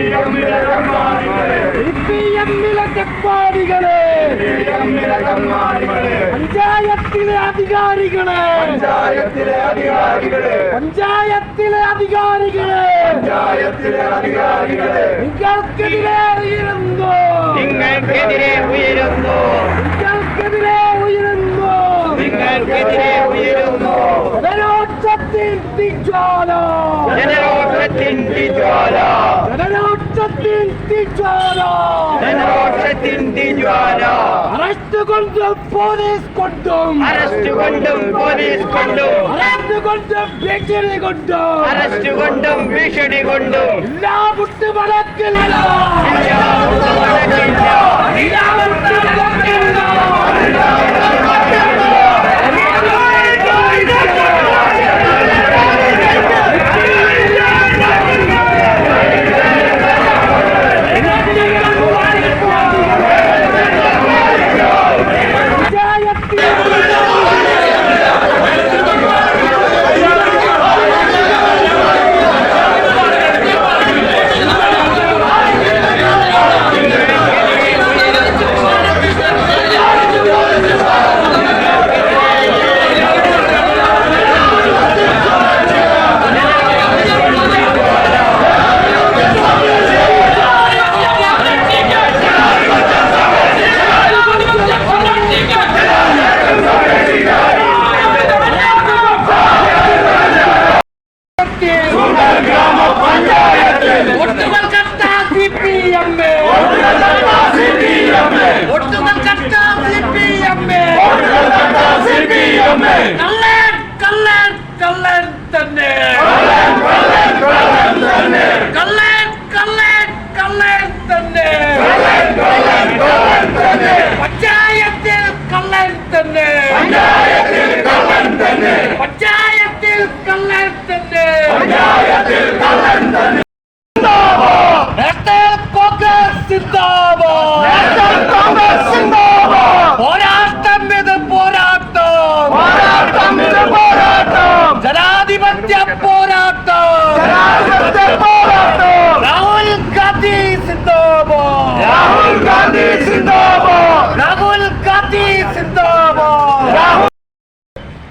കപ്പാടികളെ കപ്പാടികളെ പഞ്ചായത്തിലെ അധികാരികളെ. പഞ്ചായത്തിലെ അധികാരികളെ. പഞ്ചായത്തിലെ അധികാരികളെ. പഞ്ചായത്തിലെ അധികാരികളെ. നിങ്ങൾക്കെതിരെ ഉയരുന്നു. നിങ്ങൾക്കെതിരെ ഉയരുന്നു നിങ്ങൾക്കെതിരെ ഉയരുന്നു നിങ്ങൾക്കെതിരെ ഉയരുന്നു ജനരോക്ഷത്തിൻ തീജ്വാല ജനരോഷത്തിൻ ജ്വാല ജനരോക്ഷത്തിൻ തീജ്വാല ജനരോഷത്തിൻ ജ്വാല അറസ്റ്റ് കൊണ്ടും പോലീസ് കൊണ്ടും! അറസ്റ്റ് കൊണ്ടും പോലീസ് കൊണ്ടും! അറസ്റ്റ് കൊണ്ടും ഭീഷണി കൊണ്ടും! അറസ്റ്റ് കൊണ്ടും ഭീഷണി കൊണ്ടും! എല്ലാ മുട്ടുമടക്കില്ല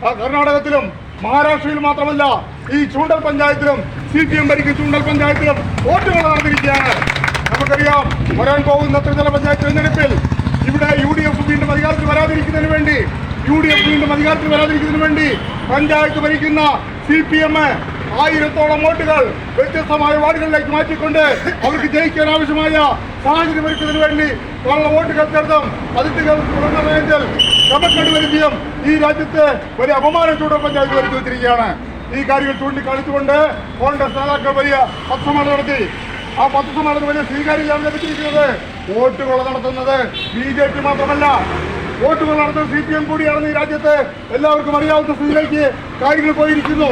കർണാടകത്തിലും മഹാരാഷ്ട്രയിലും മാത്രമല്ല ഈ ചൂണ്ടൽ പഞ്ചായത്തിലും സി പി എം ഭരിക്കുന്ന ചൂണ്ടൽ പഞ്ചായത്തിലും വോട്ടുകൾ നടന്നിരിക്കുകയാണ്. നമുക്കറിയാം വരാൻ പോകുന്ന ത്രിതല പഞ്ചായത്ത് തിരഞ്ഞെടുപ്പിൽ ഇവിടെ യു ഡി എഫ് വീണ്ടും അധികാരത്തിൽ വരാതിരിക്കുന്നതിന് വേണ്ടി യു ഡി എഫ് വീണ്ടും അധികാരത്തിൽ വരാതിരിക്കുന്നതിന് വേണ്ടി പഞ്ചായത്ത് ഭരിക്കുന്ന സി പി എം ആയിരത്തോളം വോട്ടുകൾ വ്യത്യസ്തമായ വാർഡുകളിലേക്ക് മാറ്റിക്കൊണ്ട് അവർക്ക് ജയിക്കാൻ ആവശ്യമായ സാഹചര്യം ഒരുക്കുന്നതിന് വേണ്ടി വോട്ടുകൾ ചേർത്തും. അതിഥികൾ തുടർന്നതിൽ ക്രമക്കേട് വരുത്തിയും ഈ രാജ്യത്ത് ഒരു അപമാനം ചൂടൊപ്പം പഞ്ചായത്ത് വരുത്തി വെച്ചിരിക്കുകയാണ് ഈ കാര്യങ്ങൾ ചൂണ്ടിക്കാണിച്ചുകൊണ്ട് കോൺഗ്രസ് നേതാക്കൾ വലിയ പത്രസമ്മേളനം നടത്തി. ആ പത്രസമ്മേളനം വലിയ സ്വീകാര്യതയാണ് ലഭിച്ചിരിക്കുന്നത്. വോട്ടുകൾ നടത്തുന്നത് ബി ജെ പി മാത്രമല്ല. വോട്ടുകൾ നടത്തുന്നത് സി പി എം കൂടിയാണെന്ന് ഈ രാജ്യത്ത് എല്ലാവർക്കും അറിയാവുന്ന സ്ഥിതിയിലേക്ക് കാര്യങ്ങൾ പോയിരിക്കുന്നു.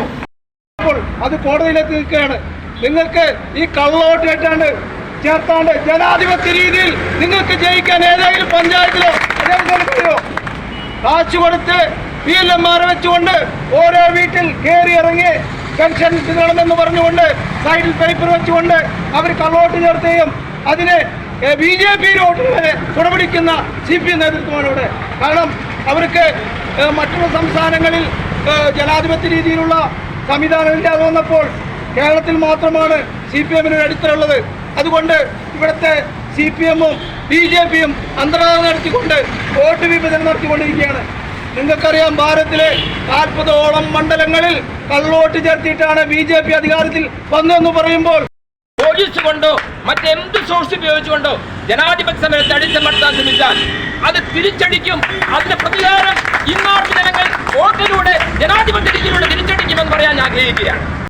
അപ്പോൾ അത് കോടതിയിലേക്ക് നിൽക്കുകയാണ്. നിങ്ങൾക്ക് ഈ കള്ളവോട്ട് കേട്ടാണ്ട് ചേർത്താണ്ട് ജനാധിപത്യ രീതിയിൽ നിങ്ങൾക്ക് ജയിക്കാൻ ഏതെങ്കിലും പഞ്ചായത്തിലോ കഴിയോ കാശ് കൊടുത്ത് പി എൽ എം ആർ വെച്ചുകൊണ്ട് ഓരോ വീട്ടിൽ കയറി ഇറങ്ങി പെൻഷൻ കിട്ടണമെന്ന് പറഞ്ഞുകൊണ്ട് സൈഡിൽ പേപ്പർ വെച്ചുകൊണ്ട് അവർ കള്ളോട്ട് ചേർത്തുകയും അതിന് ബി ജെ പി വോട്ടുകളെ സി പി നേതൃത്വമാണ് ഇവിടെ കാരണം അവർക്ക് മറ്റുള്ള സംസ്ഥാനങ്ങളിൽ ജനാധിപത്യ രീതിയിലുള്ള സംവിധാനം ഇല്ലാതെ വന്നപ്പോൾ കേരളത്തിൽ മാത്രമാണ് സി പി എമ്മിന് അടിത്തറുള്ളത് അതുകൊണ്ട് ഇവിടുത്തെ സി പി എമ്മും ബി ജെ പിയും അന്തരാളം നടത്തിക്കൊണ്ട് വോട്ട് വിഭജനം നടത്തിക്കൊണ്ടിരിക്കുകയാണ്. നിങ്ങൾക്കറിയാം ഭാരതത്തിലെ നാൽപ്പതോളം മണ്ഡലങ്ങളിൽ കള്ളവോട്ട് ചേർത്തിയിട്ടാണ് ബി ജെ പി അധികാരത്തിൽ വന്നതെന്ന് പറയുമ്പോൾ പോലീസ് മറ്റെന്ത് സോഴ്സ് ഉപയോഗിച്ചുകൊണ്ടോ ജനാധിപത്യ സമരത്തെ അടിച്ചമർത്താൻ ശ്രമിച്ചാൽ അത് തിരിച്ചടിക്കും. അതിന് പ്രതികാരം ഇന്നാർ ജനങ്ങൾ വോട്ടിലൂടെ ജനാധിപത്യ രീതിയിലൂടെ തിരിച്ചടിക്കുമെന്ന് പറയാൻ ആഗ്രഹിക്കുകയാണ്.